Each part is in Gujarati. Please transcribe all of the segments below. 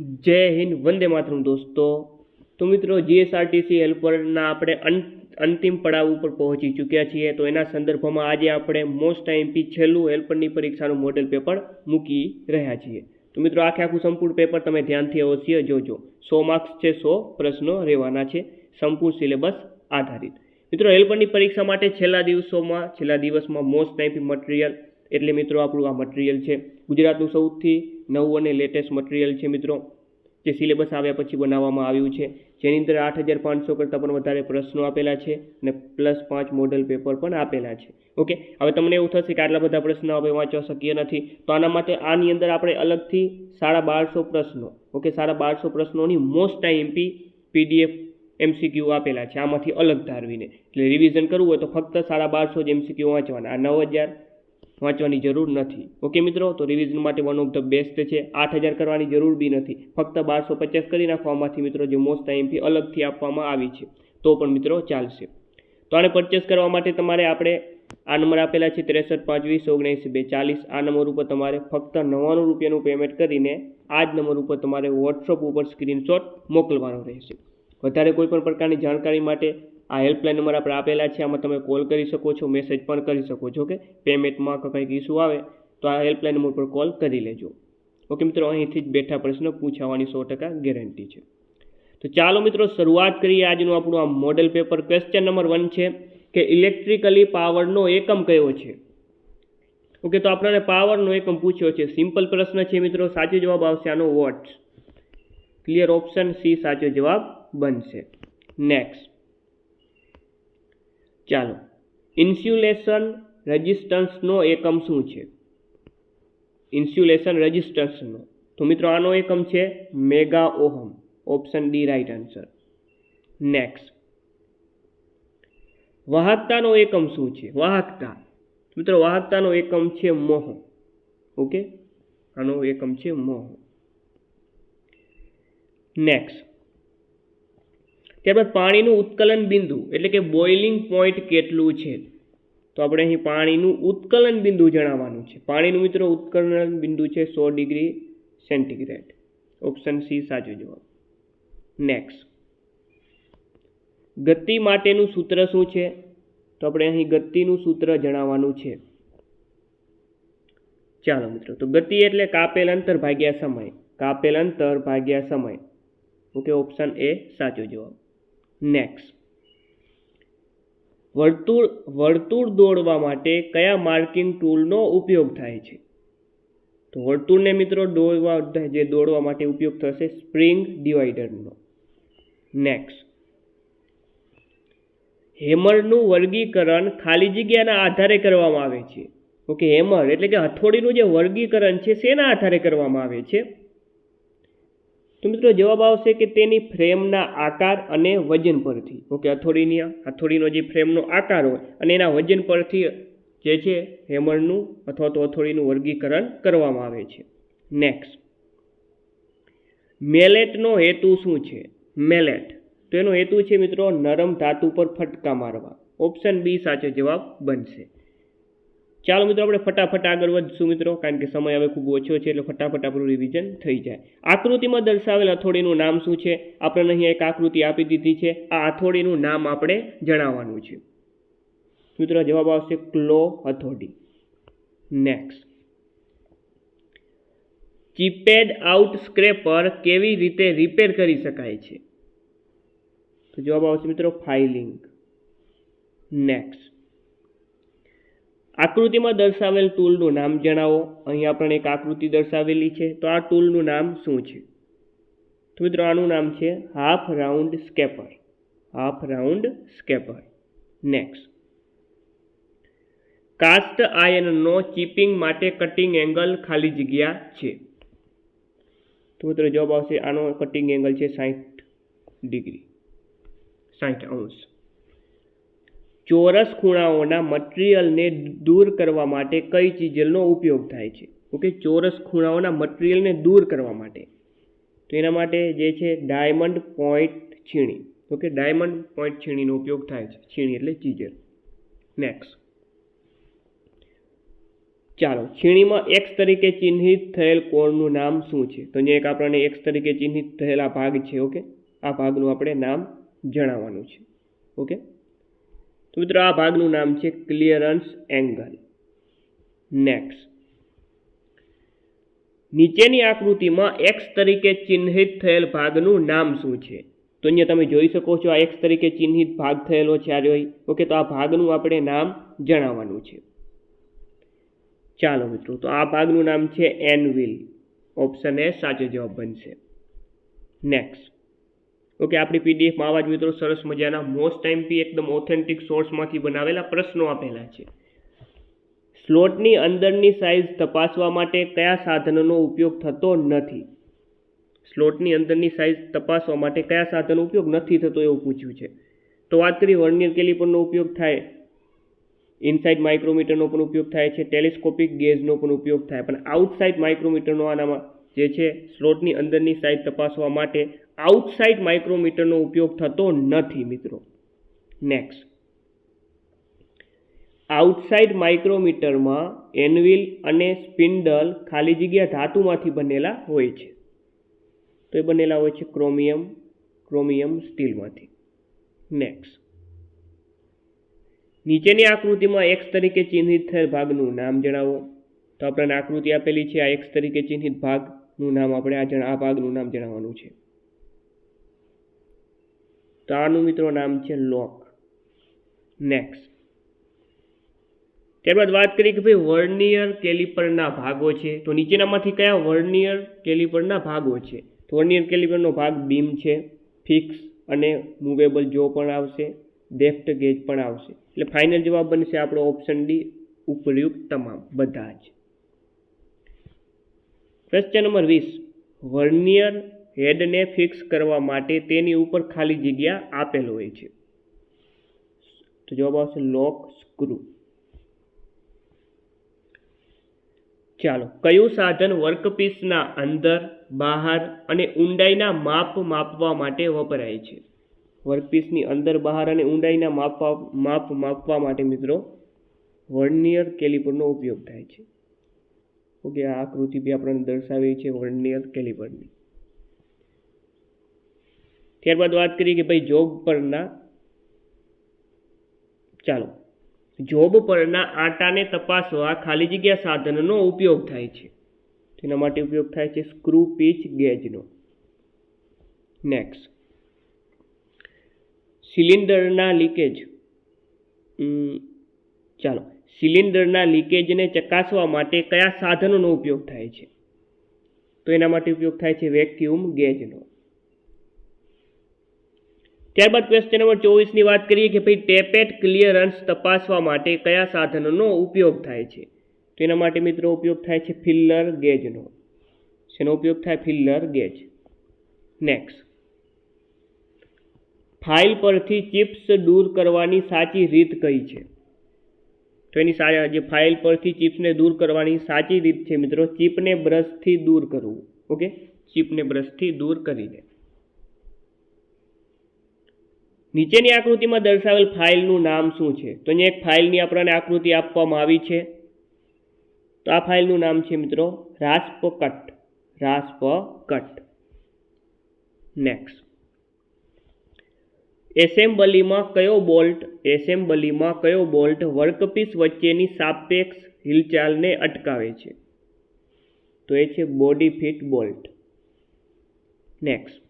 જય હિન્દ, વંદે માતરમ દોસ્તો. તો મિત્રો જીએસઆરટીસી હેલ્પરના આપણે અંતિમ પડાવ ઉપર પહોંચી ચૂક્યા છીએ. તો એના સંદર્ભમાં આજે આપણે મોસ્ટ આઈએમપી છેલ્લું હેલ્પરની પરીક્ષાનું મોડેલ પેપર મૂકી રહ્યા છીએ. તો મિત્રો, આખે આખું સંપૂર્ણ પેપર તમે ધ્યાનથી અવશ્ય જોજો. સો માર્ક્સ છે, સો પ્રશ્નો રહેવાના છે, સંપૂર્ણ સિલેબસ આધારિત. મિત્રો હેલ્પરની પરીક્ષા માટે છેલ્લા દિવસોમાં, છેલ્લા દિવસમાં મોસ્ટ ટાઈમ મટીરિયલ એટલે મિત્રો, આપણું આ મટીરિયલ છે ગુજરાતનું સૌથી નવું અને લેટેસ્ટ મટીરિયલ છે મિત્રો, જે સિલેબસ આવ્યા પછી બનાવવામાં આવ્યું છે. જેની અંદર આઠ હજાર પાંચસો કરતાં પણ વધારે પ્રશ્નો આપેલા છે અને પ્લસ પાંચ મોડલ પેપર પણ આપેલા છે. ઓકે હવે તમને એવું થશે કે આટલા બધા પ્રશ્નો આપણે વાંચવા શક્ય નથી. તો આના માટે આની અંદર આપણે અલગથી સાડા બારસો પ્રશ્નો ઓકે સાડા બારસો પ્રશ્નોની મોસ્ટ આઈએમપી પીડીએફ એમસીક્યુ આપેલા છે. આમાંથી અલગ ધારવીને. એટલે રિવિઝન કરવું હોય તો ફક્ત સાડા બારસો જ એમસીક્યુ વાંચવાના. આ નવ હજાર વાંચવાની જરૂર નથી. ઓકે મિત્રો, તો રિવિઝન માટે વન ઓફ ધ બેસ્ટ છે. આઠ હજાર કરવાની જરૂર બી નથી. ફક્ત બારસો પચાસ કરી નાખવામાંથી મિત્રો, જે મોસ્ટ ટાઈમથી અલગથી આપવામાં આવી છે. તો પણ મિત્રો, ચાલશે. તો આને પરચેસ કરવા માટે તમારે આપણે આ નંબર આપેલા છે ત્રેસઠ પાંચ વીસ ઓગણીસ બે ચાલીસ આ નંબર ઉપર તમારે ફક્ત નવ્વાણું રૂપિયાનું પેમેન્ટ કરીને આ જ નંબર ઉપર તમારે વોટ્સઅપ ઉપર સ્ક્રીનશોટ મોકલવાનો રહેશે. વધારે કોઈપણ પ્રકારની જાણકારી માટે આ હેલ્પલાઇન નંબર આપણે આપેલા છે, આમાં તમે કોલ કરી શકો છો મેસેજ પણ કરી શકો છો કે પેમેન્ટમાં કંઈક ઇસ્યુ આવે, તો આ હેલ્પલાઇન નંબર પર કોલ કરી લેજો. ઓકે મિત્રો, અહીંથી જ બેઠા પ્રશ્ન પૂછાવાની સો ટકા ગેરંટી છે. તો ચાલો મિત્રો, શરૂઆત કરીએ આજનું આપણું આ model paper question number one છે કે ઇલેક્ટ્રિકલી પાવરનો એકમ કયો છે? ઓકે તો આપણને પાવરનો એકમ પૂછ્યો છે. સિમ્પલ પ્રશ્ન છે મિત્રો, સાચો જવાબ આવશે આનો વોટ્સ ક્લિયર ઓપ્શન સી સાચો જવાબ બનશે. નેક્સ્ટ ચાલો. ઇન્સ્યુલેશન રજિસ્ટન્સનો એકમ શું છે? ઇન્સ્યુલેશન રજિસ્ટન્સનો તો મિત્રો આનો એકમ છે mega ohm option D right answer next વાહકતાનો એકમ શું છે? વાહકતા. મિત્રો વાહકતાનો એકમ છે મોહ. ઓકે? આનો એકમ છે મોહ. નેક્સ્ટ ત્યારબાદ પાણીનું ઉત્કલન બિંદુ, એટલે કે બોઇલિંગ પોઈન્ટ કેટલું છે? તો આપણે અહીં પાણીનું ઉત્કલન બિંદુ જણાવવાનું છે. પાણીનું મિત્રો ઉત્કલન બિંદુ છે સો ડિગ્રી સેન્ટીગ્રેડ. ઓપ્શન સી સાચો જવાબ. નેક્સ્ટ ગતિ માટેનું સૂત્ર શું છે? તો આપણે અહીં ગતિનું સૂત્ર જણાવવાનું છે. ચાલો મિત્રો, તો ગતિ એટલે કાપેલ અંતર ભાગ્યા સમય. કાપેલ અંતર ભાગ્યા સમય. ઓકે, ઓપ્શન એ સાચો જવાબ. નેક્સ્ટ વર્તુળ વર્તુળ દોડવા માટે કયા માર્કિંગ ટૂલનો ઉપયોગ થાય છે? તો વર્તુળને મિત્રો દોડવા, જે દોડવા માટે ઉપયોગ થશે, સ્પ્રિંગ ડિવાઈડરનો નેક્સ્ટ હેમરનું વર્ગીકરણ ખાલી જગ્યાના આધારે કરવામાં આવે છે. ઓકે, હેમર એટલે કે હથોડીનું જે વર્ગીકરણ છે, શેના આધારે કરવામાં આવે છે? તો મિત્રો જવાબ આવશે કે તેની ફ્રેમના આકાર અને વજન પરથી. ઓકે, હથોડીની હથોડીનો જે ફ્રેમનો આકાર હોય અને એના વજન પરથી જે છે હેમરનું અથવા તો હથોડીનું વર્ગીકરણ કરવામાં આવે છે. નેક્સ્ટ મેલેટનો હેતુ શું છે? મેલેટ. તો એનો હેતુ છે મિત્રો, નરમ ધાતુ પર ફટકા મારવા. ઓપ્શન બી સાચો જવાબ બનશે. ચાલો મિત્રો આપણે ફટાફટ આગળ વધશું મિત્રો, કારણ કે સમય હવે ખૂબ ઓછો છે એટલે ફટાફટ આપણું રિવિઝન થઈ જાય. આકૃતિમાં દર્શાવેલ હથોડીનું નામ શું છે? આપણને અહીંયા એક આકૃતિ આપી દીધી છે. આ હથોડીનું નામ આપણે જણાવવાનું છે. મિત્રો, જવાબ આવશે ક્લો હથોડી નેક્સ્ટ ચીપેડ આઉટ સ્ક્રેપર કેવી રીતે રિપેર કરી શકાય છે? તો જવાબ આવશે મિત્રો, ફાઇલિંગ. નેક્સ્ટ આકૃતિમાં દર્શાવેલ ટૂલનું નામ જણાવો. અહીંયા પણ એક આકૃતિ દર્શાવેલી છે. તો આ ટૂલનું નામ શું છે? તો મિત્રો, આનું નામ છે half round scraper. Half round scraper. Next cast આયનનો chipping માટે કટિંગ એંગલ ખાલી જગ્યા છે. તો મિત્રો, જવાબ આવશે આનો કટિંગ એંગલ છે સાઠ ડિગ્રી. સાઠ અંશ. ચોરસ ખૂણાઓના મટીરિયલને દૂર કરવા માટે કઈ ચીજલનો ઉપયોગ થાય છે? ઓકે, ચોરસ ખૂણાઓના મટીરિયલને દૂર કરવા માટે. તો એના માટે જે છે, ડાયમંડ પોઈન્ટ છીણી. ઓકે, ડાયમંડ પોઈન્ટ છીણીનો ઉપયોગ થાય છે, છીણી એટલે ચીજલ. નેક્સ્ટ ચાલો શ્રેણીમાં એક્સ તરીકે ચિહ્નિત થયેલ કોણનું નામ શું છે? તો અહીંયા એક આપણને એક્સ તરીકે ચિહ્નિત થયેલ ભાગ છે, ઓકે? આ ભાગનું આપણે નામ જણાવવાનું છે, ઓકે? તો મિત્રો આ ભાગનું નામ છે ક્લિયરન્સ એંગલ નેક્સ્ટ નીચેની આકૃતિમાં એક્સ તરીકે ચિહ્નિત થયેલ ભાગનું નામ શું છે? તો અહીંયા તમે જોઈ શકો છો આ એક્સ તરીકે ચિહ્નિત ભાગ થયેલો છે આ જોઈ. ઓકે, તો આ ભાગનું આપણે નામ જણાવવાનું છે. ચાલો મિત્રો, તો આ ભાગનું નામ છે એનવિલ ઓપ્શન એ સાચો જવાબ બનશે. નેક્સ્ટ ઓકે, આપણી પીડીએફમાં આવા જ મિત્રો સરસ મજાના મોસ્ટ ટાઈમ પી એકદમ ઓથેન્ટિક સોર્સમાંથી બનાવેલા પ્રશ્નો આપેલા છે. સ્લોટની અંદરની સાઇઝ તપાસવા માટે કયા સાધનોનો ઉપયોગ થતો નથી? સ્લોટની અંદરની સાઇઝ તપાસવા માટે કયા સાધનનો ઉપયોગ નથી થતો એવું પૂછ્યું છે. તો વાત કરી વર્નિયર કેલિપરનો ઉપયોગ થાય ઇનસાઇડ માઇક્રોમીટરનો પણ ઉપયોગ થાય છે ટેલિસ્કોપિક ગેજનો પણ ઉપયોગ થાય. પણ આઉટસાઇડ માઇક્રોમીટરનો આનામાં જે છે, સ્લોટની અંદરની સાઇઝ તપાસવા માટે આઉટસાઇડ માઇક્રોમીટરનો ઉપયોગ થતો નથી, મિત્રો. નેક્સ્ટ આઉટસાઇડ માઇક્રોમીટરમાં એનવિલ અને સ્પિન્ડલ ખાલી જગ્યા ધાતુમાંથી બનેલા હોય છે. તો એ બનેલા હોય છે ક્રોમિયમ ક્રોમિયમ સ્ટીલમાંથી. નેક્સ્ટ નીચેની આકૃતિમાં એક્સ તરીકે ચિહ્નિત થયેલ ભાગનું નામ જણાવો. તો આપણને આકૃતિ આપેલી છે આ એક્સ તરીકે ચિહ્નિત ભાગનું નામ. આપણે આ આ ભાગનું નામ જણાવવાનું છે. તો મિત્રો નામ છે લોક. નેક્સ્ટ ત્યારબાદ વાત કરીએ કે ભાઈ વર્નિયર કેલિપરના ભાગો છે. તો નીચેનામાંથી કયા વર્નિયર કેલિપરના ભાગો છે? તો વર્નિયર કેલિપરનો ભાગ બીમ છે, ફિક્સ અને મૂવેબલ જો પણ આવશે ડેફ્ટ ગેજ પણ આવશે. એટલે ફાઇનલ જવાબ બનશે આપણો ઓપ્શન ડી, ઉપયુક્ત તમામ, બધા જ. ક્વેશ્ચન નંબર વીસ. વર્નિયર હેડને ફિક્સ કરવા માટે તેની ઉપર ખાલી જગ્યા આપેલ હોય છે. તો જવાબ આવશે લોક સ્ક્રૂ. ચાલો, કયું સાધન વર્કપીસના અંદર, બહાર અને ઊંડાઈના માપ માપવા માટે વપરાય છે? વર્કપીસની અંદર, બહાર અને ઊંડાઈના માપવા, માપ માપવા માટે મિત્રો, વર્નિયર કેલિપરનો ઉપયોગ થાય છે. ઓકે, આ આકૃતિ બી આપણને દર્શાવી છે વર્નિયર કેલિપરની. ત્યારબાદ વાત કરીએ કે ભાઈ જોબ પરના. ચાલો. જોબ પરના આટાને તપાસવા ખાલી જગ્યા સાધનનો ઉપયોગ થાય છે. તેના માટે ઉપયોગ થાય છે સ્ક્રૂ પીચ ગેજનો. નેક્સ્ટ. સિલિન્ડરના લીકેજ. ચાલો. સિલિન્ડરના લીકેજને ચકાસવા માટે કયા સાધનોનો ઉપયોગ થાય છે? તો એના માટે ઉપયોગ થાય છે વેક્યુમ ગેજનો. ત્યારબાદ ક્વેશ્ચન નંબર ચોવીસની વાત કરીએ કે ભાઈ ટેપેટ ક્લિયરન્સ તપાસવા માટે કયા સાધનોનો ઉપયોગ થાય છે? તો એના માટે મિત્રો ઉપયોગ થાય છે ફિલ્લર ગેજનો શેનો ઉપયોગ થાય? ફિલ્લર ગેજ નેક્સ્ટ ફાઇલ પરથી ચિપ્સ દૂર કરવાની સાચી રીત કઈ છે? તો એની સા, જે ફાઇલ પરથી ચિપ્સને દૂર કરવાની સાચી રીત છે મિત્રો, ચિપને બ્રશથી દૂર કરવું. ઓકે? ચિપને બ્રશથી દૂર કરીને. નીચેની આકૃતિમાં દર્શાવેલ ફાઇલનું નામ શું છે? તો અહીંયા એક ફાઇલની આપણને આકૃતિ આપવામાં આવી છે. તો આ ફાઇલનું નામ છે મિત્રો rasp cut rasp cut next એસેમ્બલીમાં કયો બોલ્ટ, એસેમ્બલીમાં કયો બોલ્ટ વર્કપીસ વચ્ચેની સાપેક્ષ હિલચાલને અટકાવે છે? તો એ છે બોડી ફિટ બોલ્ટ. નેક્સ્ટ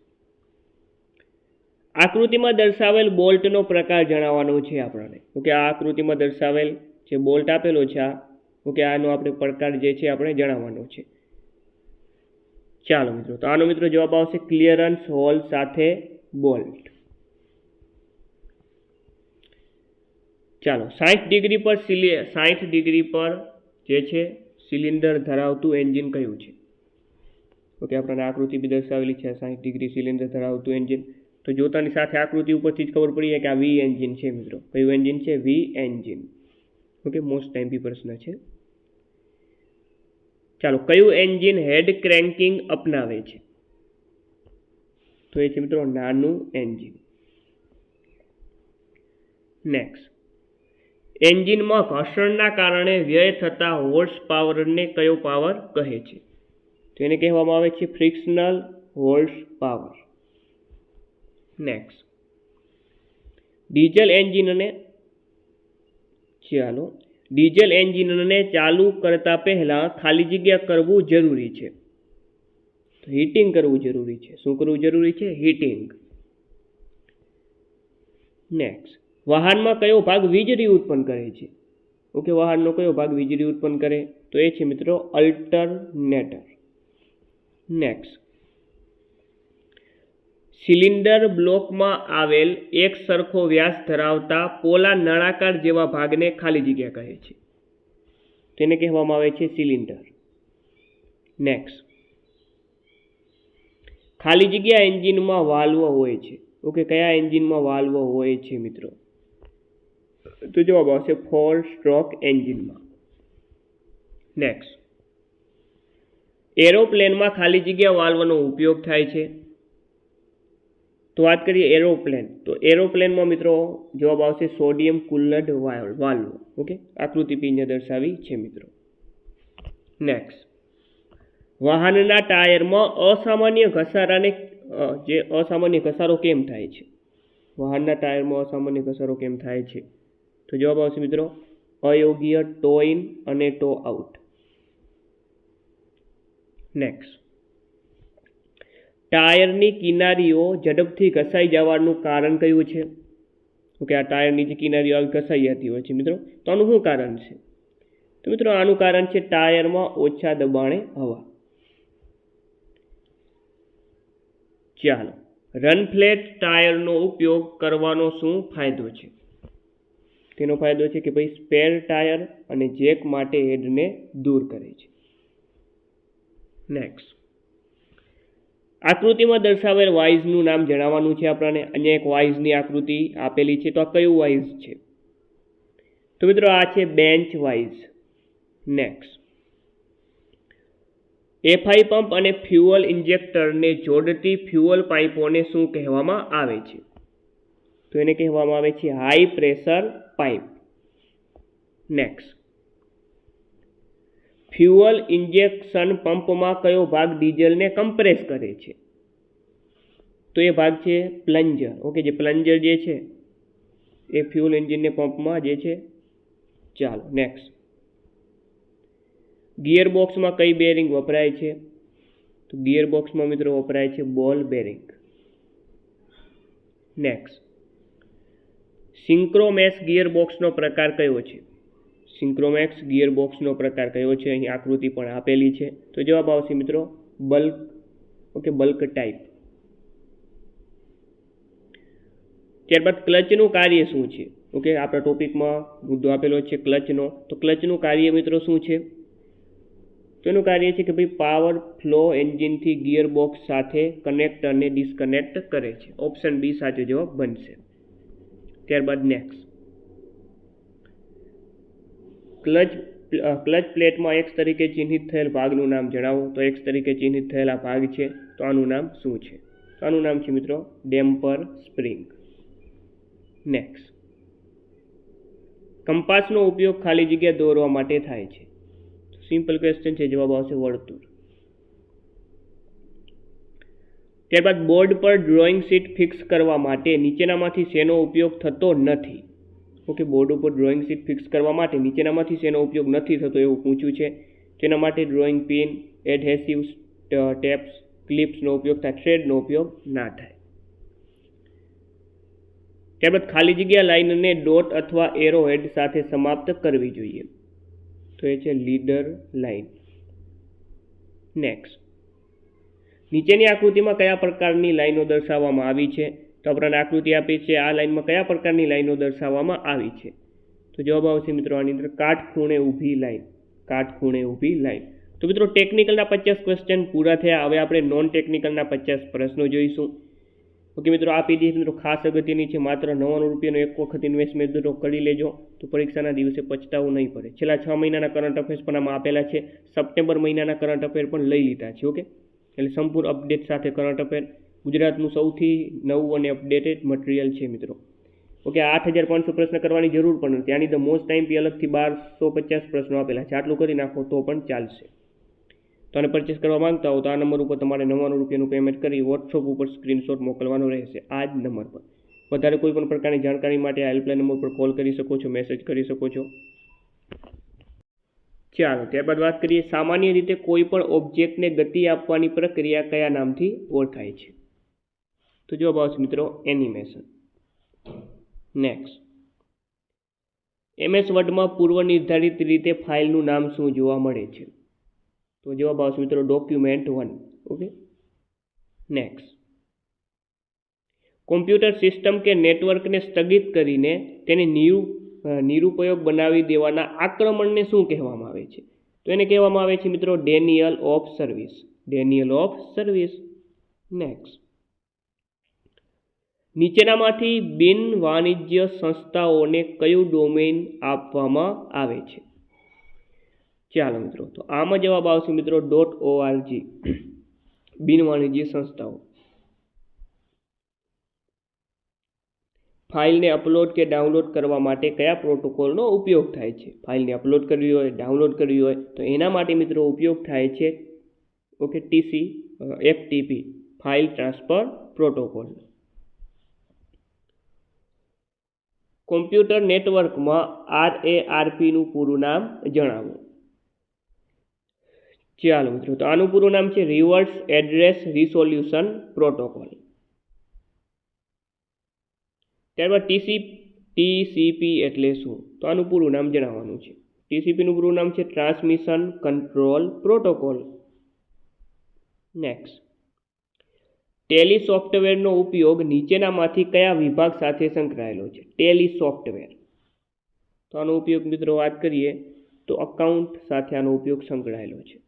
આકૃતિમાં દર્શાવેલ બોલ્ટનો પ્રકાર જણાવવાનો છે આપણને. ઓકે આ આકૃતિમાં દર્શાવેલ જે બોલ્ટ આપેલો છે, આ ઓકે આનો આપણે પ્રકાર જે છે આપણે જણાવવાનો છે. ચાલો મિત્રો, તો આનો મિત્રો જવાબ આવશે ક્લિયરન્સ હોલ સાથે બોલ્ટ. ચાલો સાઠ ડિગ્રી પર સિલિ સાઠ ડિગ્રી પર જે છે, સિલિન્ડર ધરાવતું એન્જિન કયું છે? ઓકે આપણને આકૃતિ બી દર્શાવેલી છે સાઠ ડિગ્રી સિલિન્ડર ધરાવતું એન્જિન. તો જોતાની સાથે આકૃતિ ઉપરથી જ ખબર પડી જાય કે આ વી એન્જિન છે મિત્રો. કયું એન્જિન છે V engine okay most time પ્રશ્ન છે. ચાલો, કયું એન્જિન હેડ ક્રેન્કિંગ અપનાવે છે? તો એ છે મિત્રો નાનું એન્જિન નેક્સ્ટ એન્જિનમાં ઘર્ષણના કારણે વ્યય થતા હોર્સ પાવરને કયો પાવર કહે છે? તો એને કહેવામાં આવે છે frictional horse power next diesel એન્જિનને ચાલો. ડીઝલ એન્જિનને ચાલુ કરતા પહેલાં ખાલી જગ્યા કરવું જરૂરી છે. તો હીટિંગ કરવું જરૂરી છે. શું કરવું જરૂરી છે? હીટિંગ નેક્સ્ટ વાહનમાં કયો ભાગ વીજળી ઉત્પન્ન કરે છે? ઓકે, વાહનનો કયો ભાગ વીજળી ઉત્પન્ન કરે? તો એ છે મિત્રો અલ્ટરનેટર નેક્સ્ટ સિલિન્ડર બ્લોકમાં આવેલ એક સરખો વ્યાસ ધરાવતા પોલા નળાકાર જેવા ભાગને ખાલી જગ્યા કહે છે. તેને કહેવામાં આવે છે સિલિન્ડર. નેક્સ્ટ ખાલી જગ્યા એન્જિનમાં વાલ્વ હોય છે. ઓકે, કયા એન્જિનમાં વાલ્વ હોય છે મિત્રો? તો જવાબ આવશે ફોર સ્ટ્રોક એન્જિનમાં. નેક્સ્ટ એરોપ્લેનમાં ખાલી જગ્યા વાલ્વનો ઉપયોગ થાય છે. તો વાત કરીએ એરોપ્લેન. તો એરોપ્લેનમાં મિત્રો જવાબ આવશે સોડિયમ કુલ્લડ વાલ્વ ઓકે? આકૃતિ પીને દર્શાવી છે મિત્રો. નેક્સ્ટ વાહનના ટાયરમાં અસામાન્ય ઘસારાને જે અસામાન્ય ઘસારો કેમ થાય છે? વાહનના ટાયરમાં અસામાન્ય ઘસારો કેમ થાય છે? તો જવાબ આવશે મિત્રો, અયોગ્ય ટો ઇન અને ટો આઉટ. નેક્સ્ટ ટાયરની કિનારીઓ ઝડપથી ઘસાઈ જવાનું કારણ કયું છે? ઓકે, આ ટાયરની જે કિનારીઓ આવી ઘસાઈ જતી હોય છે, મિત્રો. તો આનું શું કારણ છે? તો મિત્રો, આનું કારણ છે ટાયરમાં ઓછા દબાણે હવા. ચાલો, રન ફ્લેટ ટાયરનો ઉપયોગ કરવાનો શું ફાયદો છે? તેનો ફાયદો છે કે ભાઈ, સ્પેર ટાયર અને જેક માટે હેડને દૂર કરે છે. નેક્સ્ટ. આકૃતિમાં દર્શાવેલ વાઇઝનું નામ જણાવવાનું છે આપણને. અહીંયા એક વાઇઝની આકૃતિ આપેલી છે. તો આ કયું વાઇઝ છે? તો મિત્રો આ છે bench vice. Next. FI pump અને ફ્યુઅલ ઇન્જેક્ટરને જોડતી ફ્યુઅલ પાઇપોને શું કહેવામાં આવે છે? તો એને કહેવામાં આવે છે high pressure pipe. Next. Fuel injection પંપમાં કયો ભાગ ડીઝલને કમ્પ્રેસ કરે છે? તો એ ભાગ છે પ્લન્જર. ઓકે, જે પ્લન્જર જે છે, એ ફ્યુઅલ એન્જિનને પંપમાં જે છે, ચાલો, નેક્સ્ટ. ગિયર બોક્સમાં કઈ બેરિંગ વપરાય છે? તો ગિયર બોક્સમાં મિત્રો વપરાય છે ball bearing. Next. Synchromesh gear બોક્સનો પ્રકાર કયો છે? સિંક્રોમેક્સ ગિયર બોક્સનો પ્રકાર કયો છે? અહીં આકૃતિ પણ આપેલી છે. તો જવાબ આવશે મિત્રો બલ્ક ઓકે બલ્ક ટાઈપ ત્યારબાદ ક્લચનું કાર્ય શું છે? ઓકે આપણા ટોપિકમાં મુદ્દો આપેલો છે ક્લચનો. તો ક્લચનું કાર્ય મિત્રો શું છે? તો એનું કાર્ય છે કે ભાઈ પાવર ફ્લો એન્જિનથી ગિયર બોક્સ સાથે કનેક્ટ અને ડિસ્કનેક્ટ કરે છે. ઓપ્શન બી સાચો જવાબ બનશે. ત્યારબાદ નેક્સ્ટ ક્લચ ક્લચ પ્લેટમાં એક્સ તરીકે ચિહ્નિત થયેલ ભાગનું નામ જણાવો. તો એક્સ તરીકે ચિહ્નિત થયેલા ભાગ છે, તો આનું નામ શું છે? તો આનું નામ છે મિત્રો ડેમ્પર સ્પ્રિંગ. નેક્સ્ટ કંપાસનો ઉપયોગ ખાલી જગ્યા દોરવા માટે થાય છે. સિમ્પલ ક્વેશ્ચન છે, જવાબ આવશે વર્તુળ. ત્યારબાદ બોર્ડ પર ડ્રોઈંગ શીટ ફિક્સ કરવા માટે નીચેનામાંથી શેનો ઉપયોગ થતો નથી? ઓકે બોર્ડ ઉપર ડ્રોઈંગ શીટ ફિક્સ કરવા માટે નીચેનામાંથી શેનો ઉપયોગ નથી થતો એવું પૂછ્યું છે. તેના માટે ડ્રોઈંગ પિન એડહેસિવ્સ ટેપ્સ ક્લિપ્સનો ઉપયોગ થાય થ્રેડનો ઉપયોગ ના થાય. ત્યારબાદ ખાલી જગ્યા લાઇનને ડોટ અથવા એરો હેડ સાથે સમાપ્ત કરવી જોઈએ. તો એ છે લીડર લાઇન નેક્સ્ટ નીચેની આકૃતિમાં કયા પ્રકારની લાઈનો દર્શાવવામાં આવી છે? તો આપણને આકૃતિ આપી છે આ લાઇનમાં કયા પ્રકારની લાઈનો દર્શાવવામાં આવી છે. તો જવાબ આવશે મિત્રો આની અંદર કાટખૂણે ઊભી લાઈન, કાટખૂણે ઊભી લાઈન. તો મિત્રો ટેકનિકલના પચાસ ક્વેશ્ચન પૂરા થયા. હવે આપણે નોન ટેકનિકલના પચાસ પ્રશ્નો જોઈશું. ઓકે મિત્રો, આ પીડીએફ મિત્રો ખાસ અગત્યની છે. માત્ર નવ્વાણું રૂપિયાનો એક વખત ઇન્વેસ્ટમેન્ટ મિત્રો કરી લેજો. તો પરીક્ષાના દિવસે પછતાવું નહીં પડે. છેલ્લા છ મહિનાના કરંટ અફેર્સ પણ આમાં આપેલા છે. સપ્ટેમ્બર મહિનાના કરંટ અફેર પણ લઈ લીધા છે, ઓકે? એટલે સંપૂર્ણ અપડેટ સાથે કરંટ અફેર ગુજરાતનું સૌથી નવું અને અપડેટેડ મટીરિયલ છે મિત્રો. ઓકે આઠ હજાર પાંચસો પ્રશ્ન કરવાની જરૂર પણ નથી. આની ધ મોસ્ટ ટાઈમ પી અલગથી બારસો પચાસ પ્રશ્નો આપેલા છે. આટલું કરી નાખો તો પણ ચાલશે. તો આને પરચેસ કરવા માંગતા હો તો આ નંબર ઉપર તમારે નવ્વાણું રૂપિયાનું પેમેન્ટ કરી વોટ્સઅપ ઉપર સ્ક્રીનશોટ મોકલવાનો રહેશે. આ જ નંબર પર. વધારે કોઈ પણ પ્રકારની જાણકારી માટે આ હેલ્પલાઇન નંબર પર કોલ કરી શકો છો મેસેજ કરી શકો છો. ચાલો, ત્યારબાદ વાત કરીએ સામાન્ય રીતે કોઈ પણ ઓબ્જેક્ટને ગતિ આપવાની પ્રક્રિયા કયા નામથી ઓળખાય છે? તો જવાબ આવશે મિત્રો એનિમેશન નેક્સ્ટ એમએસ વર્ડમાં પૂર્વ નિર્ધારિત રીતે ફાઇલનું નામ શું જોવા મળે છે? તો જવાબ આવશે મિત્રો document one okay next computer system કે નેટવર્કને સ્થગિત કરીને તેને નિરુ નિરુપયોગ બનાવી દેવાના આક્રમણને શું કહેવામાં આવે છે? તો એને કહેવામાં આવે છે મિત્રો denial of service denial of service next નીચેનામાંથી બિન વાણિજ્ય સંસ્થાઓને કયું ડોમેન આપવામાં આવે છે? ચાલો મિત્રો, તો આમાં જવાબ આવશે મિત્રો ડોટ ઓઆરજી, બિન વાણિજ્ય સંસ્થાઓ. ફાઇલને અપલોડ કે ડાઉનલોડ કરવા માટે કયા પ્રોટોકોલનો ઉપયોગ થાય છે? ફાઇલને અપલોડ કરવી હોય, ડાઉનલોડ કરવી હોય, તો એના માટે મિત્રો ઉપયોગ થાય છે, okay, TC FTP, file transfer protocol. Computer નેટવર્કમાં આર એ આરપીનું પૂરું નામ જણાવો. ચાલો મિત્રો, તો આનું પૂરું નામ છે રિવર્સ એડ્રેસ રિસોલ્યુશન પ્રોટોકોલ. ત્યારબાદ ટીસી, ટીસીપી એટલે શું? તો આનું પૂરું નામ જણાવવાનું છે. ટીસીપીનું પૂરું નામ છે transmission control protocol. Next. Tally સોફ્ટવેરનો ઉપયોગ નીચેનામાંથી કયા વિભાગ સાથે સંકળાયેલો છે? Tally software. તો આનો ઉપયોગ મિત્રો વાત કરીએ તો અકાઉન્ટ સાથે આનો ઉપયોગ સંકળાયેલો છે.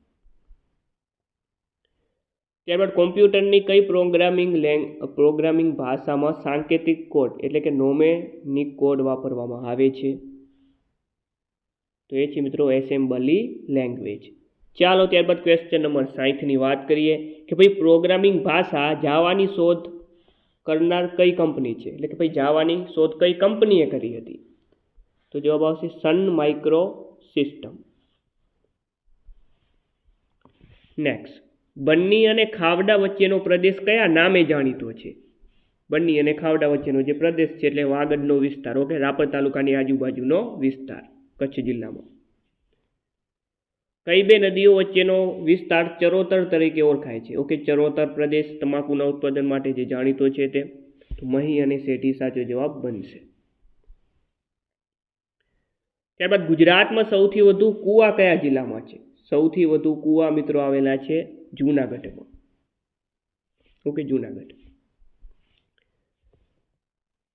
ત્યારબાદ કોમ્પ્યુટરની કઈ પ્રોગ્રામિંગ લેંગ, પ્રોગ્રામિંગ ભાષામાં સાંકેતિક કોડ એટલે કે નોમેનિક કોડ વાપરવામાં આવે છે? તો એ છે મિત્રો એસેમ્બલી લેંગ્વેજ. ચાલો ત્યારબાદ ક્વેશ્ચન નંબર સાહીઠની વાત કરીએ કે ભાઈ પ્રોગ્રામિંગ ભાષા જાવાની શોધ કરનાર કઈ કંપની છે? એટલે કે ભાઈ જાવાની શોધ કઈ કંપનીએ કરી હતી? તો જવાબ આવશે sun micro system next Banni અને ખાવડા વચ્ચેનો પ્રદેશ કયા નામે જાણીતો છે? બન્ની અને ખાવડા વચ્ચેનો જે પ્રદેશ છે, એટલે વાગડનો વિસ્તાર ઓકે રાપર તાલુકાની આજુબાજુનો વિસ્તાર, કચ્છ જિલ્લામાં. કઈ બે નદીઓ વચ્ચેનો વિસ્તાર ચરોતર તરીકે ઓળખાય છે? ઓકે, ચરોતર પ્રદેશ તમાકુના ઉત્પાદન માટે જે જાણીતો છે તે. મહી અને શેઠી સાચો જવાબ બનશે. ત્યારબાદ ગુજરાતમાં સૌથી વધુ કુવા કયા જિલ્લામાં છે? સૌથી વધુ કુવા મિત્રો આવેલા છે જૂનાગઢમાં. ઓકે, જૂનાગઢ.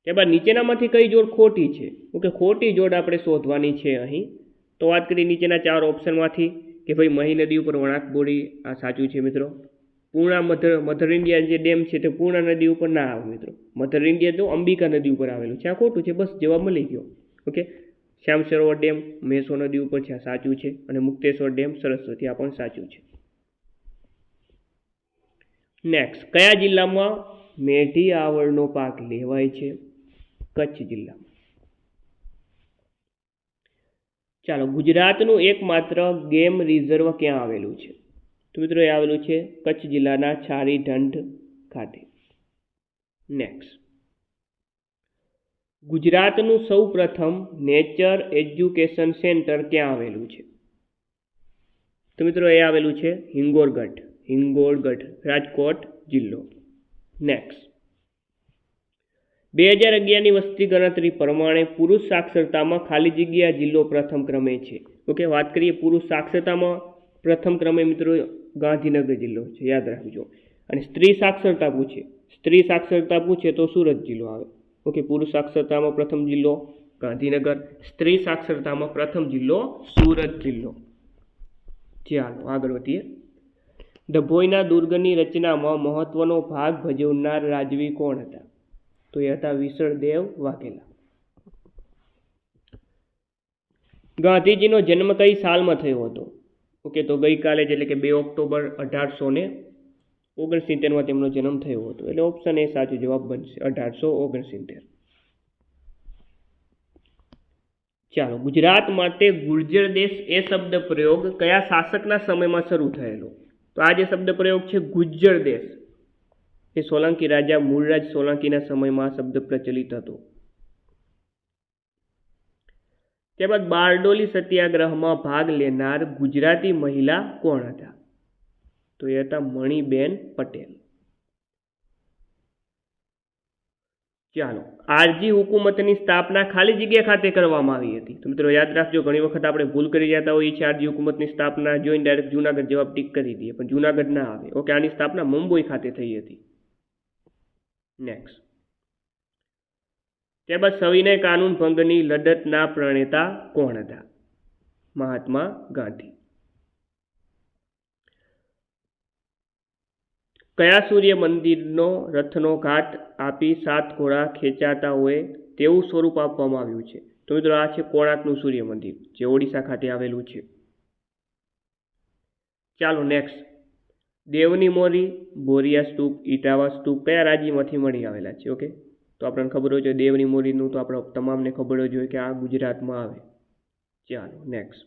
ત્યારબાદ નીચેનામાંથી કઈ જોડ ખોટી છે? ઓકે, ખોટી જોડ આપણે શોધવાની છે અહીં. તો વાત કરીએ નીચેના ચાર ઓપ્શનમાંથી કે ભાઈ મહી નદી ઉપર વણાક બોડી, આ સાચું છે મિત્રો. પૂર્ણા મધર મધર ઇન્ડિયા જે ડેમ છે તે પૂર્ણા નદી ઉપર ના આવે મિત્રો. મધર ઇન્ડિયા તો અંબિકા નદી ઉપર આવેલું છે. આ ખોટું છે, બસ જવાબ મળી ગયો. Okay? Shyam Sarovar dam, meso નદી ઉપર છે, આ સાચું છે. અને મુક્તેશ્વર ડેમ, સરસ્વતી, આ પણ સાચું છે. નેક્સ્ટ કયા જિલ્લામાં મેઢી આવળનો પાક લેવાય છે? કચ્છ જિલ્લામાં. ચાલો, ગુજરાતનું એકમાત્ર ગેમ રિઝર્વ ક્યાં આવેલું છે? તો મિત્રો, એ આવેલું છે કચ્છ જિલ્લાના છારી ઢંઢ ખાતે. નેક્સ્ટ ગુજરાતનું સૌ પ્રથમ નેચર એજ્યુકેશન સેન્ટર ક્યાં આવેલું છે? તો મિત્રો, એ આવેલું છે હિંગોરગઢ. હિંગોરગઢ રાજકોટ જિલ્લો. નેક્સ્ટ બે હજાર અગિયારની વસ્તી ગણતરી પ્રમાણે પુરુષ સાક્ષરતામાં ખાલી જગ્યા જિલ્લો પ્રથમ ક્રમે છે. ઓકે, વાત કરીએ પુરુષ સાક્ષરતામાં, પ્રથમ ક્રમે મિત્રો ગાંધીનગર જિલ્લો છે, યાદ રાખજો. અને સ્ત્રી સાક્ષરતા પૂછે. સ્ત્રી સાક્ષરતા પૂછે તો સુરત જિલ્લો આવે. ઓકે, પુરુષ સાક્ષરતામાં પ્રથમ જિલ્લો ગાંધીનગર, સ્ત્રી સાક્ષરતામાં પ્રથમ જિલ્લો સુરત જિલ્લો. ચાલો, આગળ વધીએ. ડભોઈના દુર્ગની રચનામાં મહત્વનો ભાગ ભજવનાર રાજવી કોણ હતા? તો એ હતા વિસળદેવ વાઘેલા. ગાંધીજીનો જન્મ કઈ સાલમાં થયો હતો? ઓકે, તો ગઈકાલે જ એટલે કે બે ઓક્ટોબર અઢારસો ને ઓગણસિત્તેરમાં તેમનો જન્મ થયો હતો. એટલે ઓપ્શન એ સાચો જવાબ બનશે, અઢારસો ઓગણસિત્તેર. ચાલો, ગુજરાત માટે ગુર્જર દેશ એ શબ્દ પ્રયોગ કયા શાસકના સમયમાં શરૂ થયેલો? તો આ જે શબ્દ પ્રયોગ છે, ગુજ્જર દેશ. એ સોલંકી રાજા મૂળરાજ સોલંકીના સમયમાં આ શબ્દ પ્રચલિત હતો. ત્યારબાદ બારડોલી સત્યાગ્રહમાં ભાગ લેનાર ગુજરાતી મહિલા કોણ હતા? તો એ હતા મણિબેન પટેલ. ચાલો, આરજી હુકુમતની સ્થાપના ખાલી જગ્યા ખાતે કરવામાં આવી હતી. તો મિત્રો યાદ રાખજો, ઘણી વખત આપણે ભૂલ કરી જતા હોઈએ છીએ, આરજી હુકુમતની સ્થાપના જોઈને ડાયરેક્ટ જુનાગઢ જવાબ ટીક કરી દઈએ, પણ જુનાગઢ ના આવે. ઓકે, આની સ્થાપના મુંબઈ ખાતે થઈ હતી. નેક્સ્ટ ત્યારબાદ સવિનય કાનૂન ભંગની લડતના પ્રણેતા કોણ હતા? મહાત્મા ગાંધી. કયા સૂર્ય મંદિરનો રથનો ઘાટ આપી સાત ઘોડા ખેંચાતા હોય તેવું સ્વરૂપ આપવામાં આવ્યું છે? તો મિત્રો, આ છે કોણાર્કનું સૂર્ય મંદિર, જે ઓડિશા ખાતે આવેલું છે. ચાલો નેક્સ્ટ દેવની મોરી, બોરિયા સ્તૂપ ઇટાવા સ્તૂપ કયા રાજ્યમાંથી મળી આવેલા છે ઓકે તો આપણને ખબર હોય છે દેવની મોરીનું તો આપણે તમામને ખબર હોય કે આ ગુજરાતમાં આવે. ચાલો નેક્સ્ટ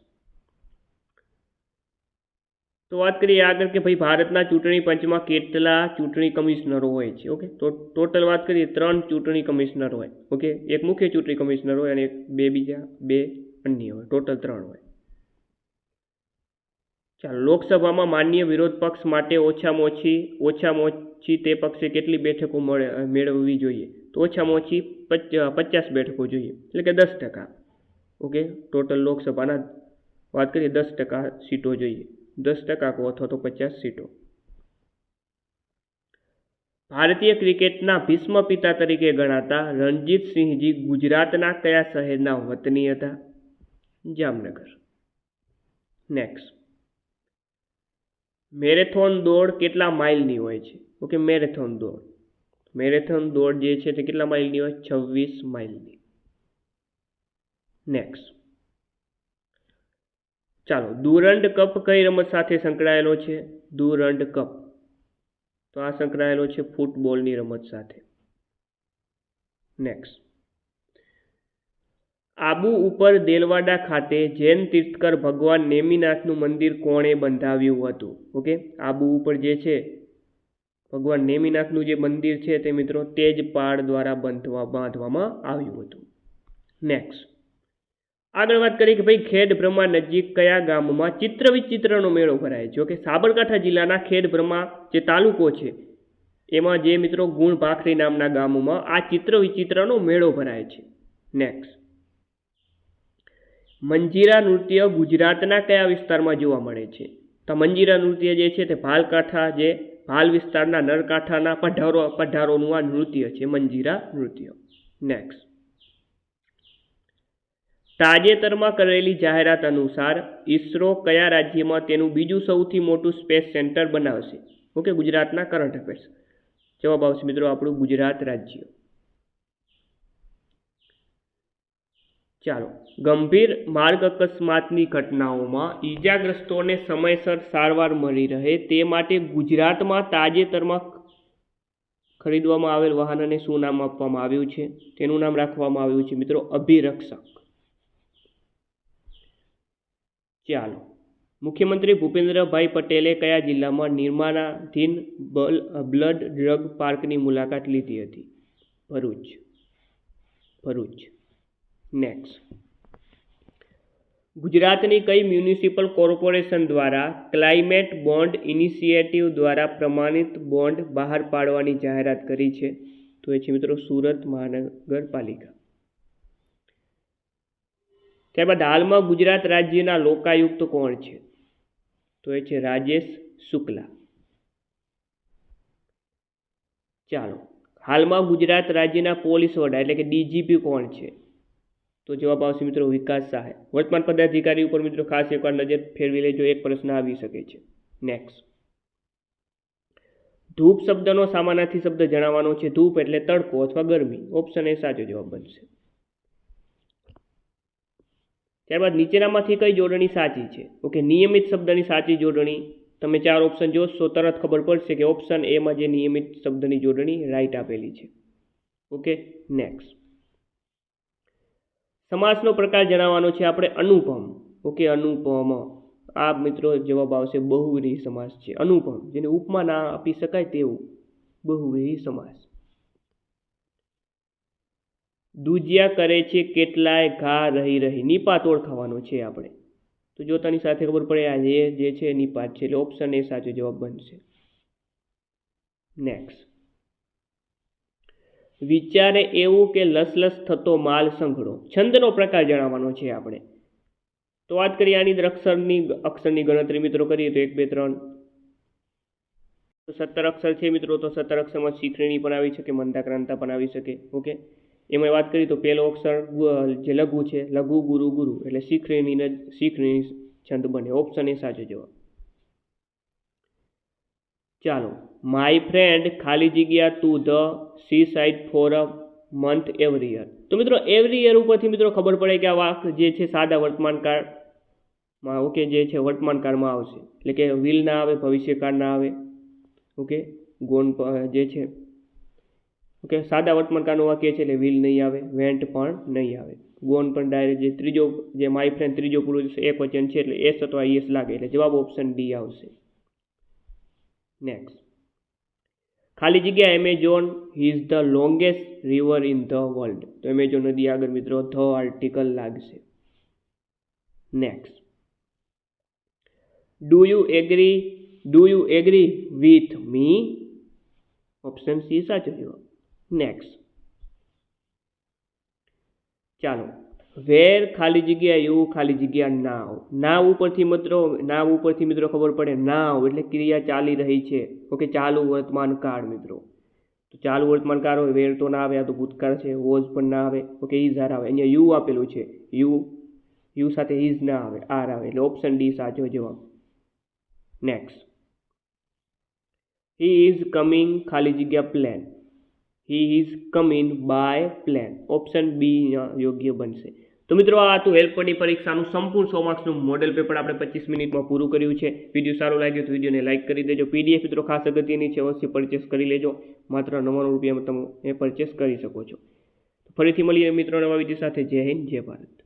તો વાત કરીએ આગળ કે ભાઈ ભારતના ચૂંટણી પંચમાં કેટલા ચૂંટણી કમિશનરો હોય છે ઓકે તો ટોટલ વાત કરીએ ત્રણ ચૂંટણી કમિશનર હોય ઓકે એક મુખ્ય ચૂંટણી કમિશનર હોય અને એક બે બીજા, બે અન્ય હોય. ટોટલ ત્રણ હોય. ચાલો લોકસભામાં માન્ય વિરોધ પક્ષ માટે ઓછામાં ઓછી ઓછામાં ઓછી તે પક્ષે કેટલી બેઠકો મળે મેળવવી જોઈએ? તો ઓછામાં ઓછી પચાસ બેઠકો જોઈએ, એટલે કે દસ ટકા. ઓકે? ટોટલ લોકસભાના વાત કરીએ, દસ ટકા સીટો જોઈએ. દસ ટકા કહો અથવા તો પચાસ સીટો. ભારતીય ક્રિકેટના ભીષ્મ પિતા તરીકે ગણાતા રણજીતસિંહજી ગુજરાતના કયા શહેરના વતની હતા? જામનગર. નેક્સ્ટ મેરેથોન દોડ કેટલા માઇલની હોય છે? ઓકે, મેરેથોન દોડ. મેરેથોન દોડ જે છે તે કેટલા માઇલની હોય? છવ્વીસ માઇલની. નેક્સ્ટ ચાલો, દુરંડ કપ કઈ રમત સાથે સંકળાયેલો છે? Durand Cup. તો આ સંકળાયેલો છે ફૂટબોલની રમત સાથે. નેક્સ્ટ આબુ ઉપર દેલવાડા ખાતે જૈન તીર્થકર ભગવાન નેમિનાથનું મંદિર કોણે બંધાવ્યું હતું? ઓકે? આબુ ઉપર જે છે, ભગવાન નેમિનાથનું જે મંદિર છે તે મિત્રો તેજપાળ દ્વારા બંધવા, બાંધવામાં આવ્યું હતું. નેક્સ્ટ આગળ વાત કરીએ કે ભાઈ ખેડ બ્રહ્મા નજીક કયા ગામમાં ચિત્ર વિચિત્રનો મેળો ભરાય છે? કે સાબરકાંઠા જિલ્લાના ખેડ જે તાલુકો છે, એમાં જે મિત્રો ગુણ ભાખરી નામના ગામોમાં આ ચિત્ર વિચિત્રનો મેળો ભરાય છે. નેક્સ્ટ મંજીરા નૃત્ય ગુજરાતના કયા વિસ્તારમાં જોવા મળે છે? તો મંજીરા નૃત્ય જે છે તે ભાલકાંઠા જે, ભાલ વિસ્તારના નરકાંઠાના પઢારો, પઢારોનું આ નૃત્ય છે, મંજીરા નૃત્ય. નેક્સ્ટ તાજેતરમાં કરેલી જાહેરાત અનુસાર ઇસરો કયા રાજ્યમાં તેનું બીજું સૌથી મોટું સ્પેસ સેન્ટર બનાવશે? ઓકે, ગુજરાતના કરંટ અફેર્સ. જવાબ આવશે મિત્રો આપણું ગુજરાત રાજ્ય. ચાલો. ગંભીર માર્ગ અકસ્માતની ઘટનાઓમાં ઈજાગ્રસ્તોને સમયસર સારવાર મળી રહે તે માટે ગુજરાતમાં તાજેતરમાં ખરીદવામાં આવેલ વાહનને શું નામ આપવામાં આવ્યું છે? તેનું નામ રાખવામાં આવ્યું છે મિત્રો અભિરક્ષક. ચાલો. મુખ્યમંત્રી ભૂપેન્દ્રભાઈ પટેલે કયા જિલ્લામાં નિર્માણાધીન બ્લડ ડ્રગ પાર્કની મુલાકાત લીધી હતી? ભરૂચ. ભરૂચ. નેક્સ્ટ ગુજરાતની કઈ મ્યુનિસિપલ કોર્પોરેશન દ્વારા ક્લાઇમેટ બોન્ડ ઇનિશિયેટિવ દ્વારા પ્રમાણિત બોન્ડ બહાર પાડવાની જાહેરાત કરી છે? તો એ છે મિત્રો સુરત મહાનગરપાલિકા. ત્યારબાદ હાલમાં ગુજરાત રાજ્યના લોકાયુક્ત કોણ છે? તો એ છે રાજેશ શુક્લા. ચાલો, હાલમાં ગુજરાત રાજ્યના પોલીસ વડા એટલે કે ડીજીપી કોણ છે? તો જવાબ આવશે મિત્રો વિકાસ સહાય વર્તમાન પદાધિકારી ઉપર મિત્રો ખાસ એકવાર નજર ફેરવી લેજો, એક પ્રશ્ન આવી શકે છે. નેક્સ્ટ ધૂપ શબ્દનો સામાનાથી શબ્દ જણાવવાનો છે, ધૂપ એટલે તડકો અથવા ગરમી. ઓપ્શન એ સાચો જવાબ બનશે. ત્યારબાદ નીચેનામાંથી કઈ જોડણી સાચી છે? ઓકે નિયમિત શબ્દની સાચી જોડણી. તમે ચાર ઓપ્શન જોશો, તરત ખબર પડશે કે ઓપ્શન એમાં જે નિયમિત શબ્દની જોડણી રાઈટ આપેલી છે. ઓકે નેક્સ્ટ સમાસનો પ્રકાર જણાવવાનો છે આપણે અનુપમ. ઓકે, અનુપમ. આ મિત્રો જવાબ આવશે બહુવ્રીહી સમાસ છે. અનુપમ, જેને ઉપમા ના આપી શકાય તેવું. બહુવ્રીહી સમાસ. દુજિયા કરે છે કેટલાય ઘા રહી રહી. નિપાત ઓળખાવાનો છે આપણે. તો જોતાની સાથે ખબર પડે આ જે જે છે, નિપાત છે, એટલે ઓપ્શન એ સાચો જવાબ બનશે. નેક્સ્ટ વિચારે એવું કે લસલસ થતો માલ સંઘળો છંદનો પ્રકાર જણાવવાનો છે આપણે. તો વાત કરીએ આની અક્ષરની અક્ષરની ગણતરી મિત્રો કરીએ તો એક, બે, ત્રણ. તો સત્તર અક્ષર છે મિત્રો, તો સત્તર અક્ષરમાં શીખરણી પણ આવી શકે મંદાક્રાંતા પણ આવી શકે, ઓકે? એમાં વાત કરીએ તો પહેલો અક્ષર જે લઘુ છે, લઘુ ગુરુ ગુરુ, એટલે શીખરણીને શીખરણી છંદ બને, ઓપ્શન એ સાચો જવાબ. ચાલો માય ફ્રેન્ડ ખાલી જગ્યા to the sea side for a month every year તો મિત્રો એવરી યર ઉપરથી મિત્રો ખબર પડે કે આ વાક જે છે સાદા વર્તમાનકાળમાં ઓકે, જે છે વર્તમાનકાળમાં આવશે. એટલે કે વિલ ના આવે, ભવિષ્યકાળ ના આવે, ઓકે, ગોન જે છે, ઓકે, સાદા વર્તમાનકાળનું વાક્ય છે એટલે વિલ નહીં આવે વેન્ટ પણ નહીં આવે. ગોન પણ ડાયરેક્ટ જે ત્રીજો, જે માય ફ્રેન્ડ ત્રીજો પુરુષ એક વચન છે એટલે એસ અથવા યસ લાગે એટલે જવાબ ઓપ્શન ડી આવશે. નેક્સ્ટ ખાલી જગ્યા Amazon is the longest river in the world તો એમેઝોન નદી આગળ મિત્રો ધ આર્ટિકલ લાગશે next do you agree do you agree with me option C સાચો જવાબ નેક્સ્ટ ચાલો વેર ખાલી જગ્યા યુ ખાલી જગ્યા નાવ નાવ ઉપરથી મિત્રો નાવ ઉપરથી મિત્રો ખબર પડે નાવ એટલે ક્રિયા ચાલી રહી છે. ઓકે, ચાલુ વર્તમાન કાળ મિત્રો. તો ચાલુ વર્તમાન કાળ હોય, વેર તો ના આવે, આ તો ભૂતકાળ છે વોઝ પણ ના આવે. ઓકે ઇઝ આર આવે. અહીંયા યુ આપેલું છે. યુ યુ સાથે ઇઝ ના આવે, આર આવે. એટલે ઓપ્શન ડી સાચો જવાબ. નેક્સ્ટ હી ઇઝ કમિંગ ખાલી જગ્યા plane he is come in by plane option B યોગ્ય બનશે. તો મિત્રો, આ હતું હેલ્પરની પરીક્ષાનું સંપૂર્ણ સો માર્ક્સનું મોડેલ પેપર આપણે પચીસ મિનિટમાં પૂરું કર્યું છે. વીડિયો સારો લાગ્યો તો વિડીયોને લાઇક કરી દેજો. પીડીએફ મિત્રો, ખાસ અગત્યની છે, અવશ્ય પરચેસ કરી લેજો. માત્ર નવ્વાણું રૂપિયામાં તમે એ પરચેસ કરી શકો છો. ફરીથી મળીએ મિત્રો નવા વીડિયો સાથે. જય હિન્દ, જય ભારત.